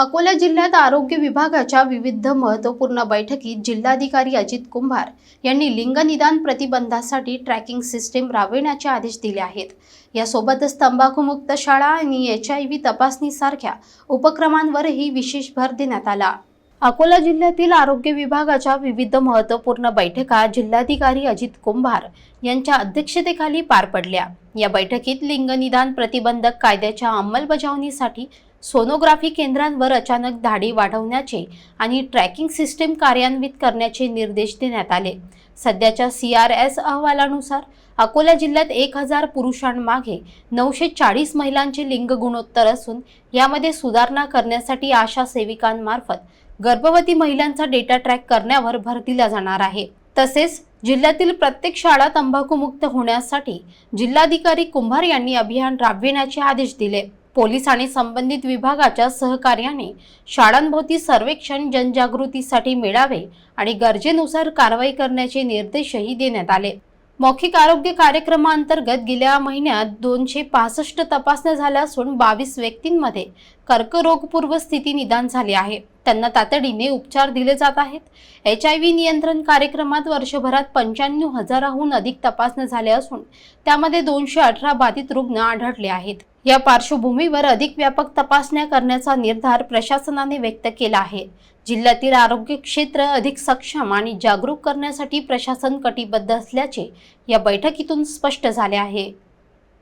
अकोला जिल्ह्यात आरोग्य विभागाच्या विविध महत्त्वपूर्ण बैठकीत जिल्हाधिकारी अजित कुंभार यांनी लिंगनिदान प्रतिबंधासाठी ट्रॅकिंग सिस्टीम राबविण्याचे आदेश दिले आहेत. यासोबतच तंबाखूमुक्त शाळा आणि एच आय व्ही तपासणीसारख्या उपक्रमांवरही विशेष भर देण्यात आला. अकोला जिल्ह्यातील आरोग्य विभागाच्या विविध महत्त्वपूर्ण बैठका जिल्हाधिकारी अजित कुंभार यांच्या अध्यक्षतेखाली पार पडल्या. या बैठकीत लिंगनिदान प्रतिबंधक कायद्याच्या अंमलबजावणीसाठी सोनोग्राफी केंद्रांवर अचानक धाडी वाढवण्याचे आणि ट्रॅकिंग सिस्टीम कार्यान्वित करण्याचे निर्देश देण्यात आले. सध्याच्या सी आर एस अहवालानुसार अकोला जिल्ह्यात एक हजार पुरुषांमागे नऊशे चाळीस महिलांचे लिंग गुणोत्तर असून यामध्ये सुधारणा करण्यासाठी आशा सेविकांमार्फत गर्भवती महिलांचा डेटा ट्रॅक करण्यावर भर दिला जाणार आहे. तसेच जिल्ह्यातील प्रत्येक शाळा तंबाखूमुक्त होण्यासाठी जिल्हाधिकारी कुंभार यांनी अभियान राबविण्याचे आदेश दिले. पोलीस आणि संबंधित विभागाच्या सहकार्याने शाळांभोवती सर्वेक्षण जनजागृतीसाठी मेळावे आणि गरजेनुसार कारवाई करण्याचे निर्देशही देण्यात आले. मौखिक आरोग्य कार्यक्रमाअंतर्गत गेल्या महिन्यात दोनशे पासष्ट तपासण्या झाल्या असून बावीस व्यक्तींमध्ये कर्करोगपूर्व स्थिती निदान झाली आहे. त्यांना तातडीने उपचार दिले जात आहेत. एच आय व्ही नियंत्रण कार्यक्रमात वर्षभरात पंच्याण्णव हजाराहून अधिक तपासण्या झाल्या असून त्यामध्ये दोनशे अठरा बाधित रुग्ण आढळले आहेत. या पार्श्वभूमीवर अधिक व्यापक तपासण्या करण्याचा निर्धार प्रशासनाने व्यक्त केला आहे. जिल्ह्यातील आरोग्य क्षेत्र अधिक सक्षम आणि जागरूक करण्यासाठी प्रशासन कटिबद्ध असल्याचे या बैठकीतून स्पष्ट झाले आहे.